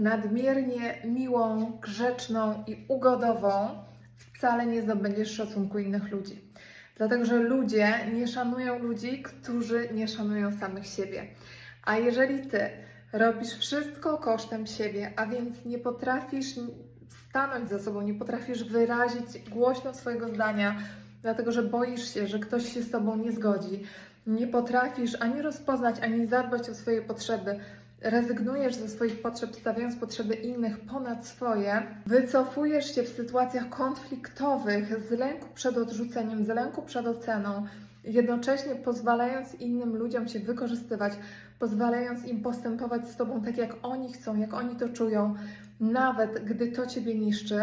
nadmiernie miłą, grzeczną i ugodową, wcale nie zdobędziesz szacunku innych ludzi. Dlatego, że ludzie nie szanują ludzi, którzy nie szanują samych siebie. A jeżeli ty robisz wszystko kosztem siebie, a więc nie potrafisz stanąć za sobą, nie potrafisz wyrazić głośno swojego zdania, dlatego że boisz się, że ktoś się z tobą nie zgodzi, nie potrafisz ani rozpoznać, ani zadbać o swoje potrzeby, rezygnujesz ze swoich potrzeb, stawiając potrzeby innych ponad swoje, wycofujesz się w sytuacjach konfliktowych z lęku przed odrzuceniem, z lęku przed oceną, jednocześnie pozwalając innym ludziom się wykorzystywać, pozwalając im postępować z Tobą tak, jak oni chcą, jak oni to czują, nawet gdy to Ciebie niszczy,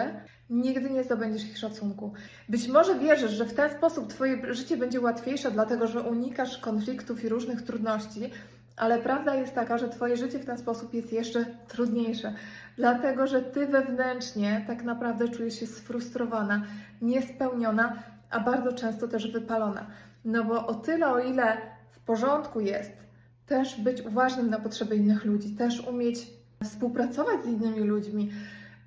nigdy nie zdobędziesz ich szacunku. Być może wierzysz, że w ten sposób Twoje życie będzie łatwiejsze, dlatego że unikasz konfliktów i różnych trudności, ale prawda jest taka, że Twoje życie w ten sposób jest jeszcze trudniejsze, dlatego że Ty wewnętrznie tak naprawdę czujesz się sfrustrowana, niespełniona, a bardzo często też wypalona. No bo o tyle, o ile w porządku jest też być uważnym na potrzeby innych ludzi, też umieć współpracować z innymi ludźmi,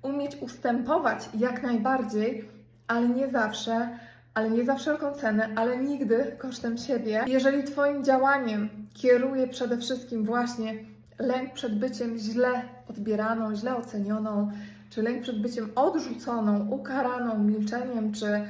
umieć ustępować jak najbardziej, ale nie zawsze, ale nie za wszelką cenę, ale nigdy kosztem siebie. Jeżeli Twoim działaniem kieruje przede wszystkim właśnie lęk przed byciem źle odbieraną, źle ocenioną, czy lęk przed byciem odrzuconą, ukaraną milczeniem, czy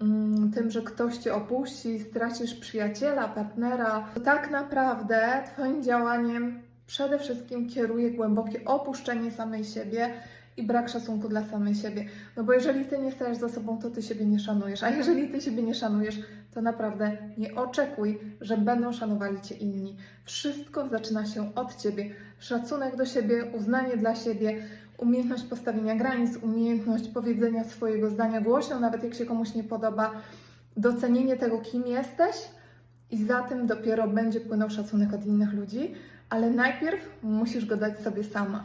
mm, tym, że ktoś Cię opuści, stracisz przyjaciela, partnera, to tak naprawdę Twoim działaniem przede wszystkim kieruje głębokie opuszczenie samej siebie i brak szacunku dla samej siebie. No bo jeżeli Ty nie stajesz za sobą, to Ty siebie nie szanujesz, a jeżeli Ty siebie nie szanujesz, to naprawdę nie oczekuj, że będą szanowali Cię inni. Wszystko zaczyna się od Ciebie. Szacunek do siebie, uznanie dla siebie, umiejętność postawienia granic, umiejętność powiedzenia swojego zdania głośno, nawet jak się komuś nie podoba, docenienie tego, kim jesteś i za tym dopiero będzie płynął szacunek od innych ludzi, ale najpierw musisz go dać sobie sama.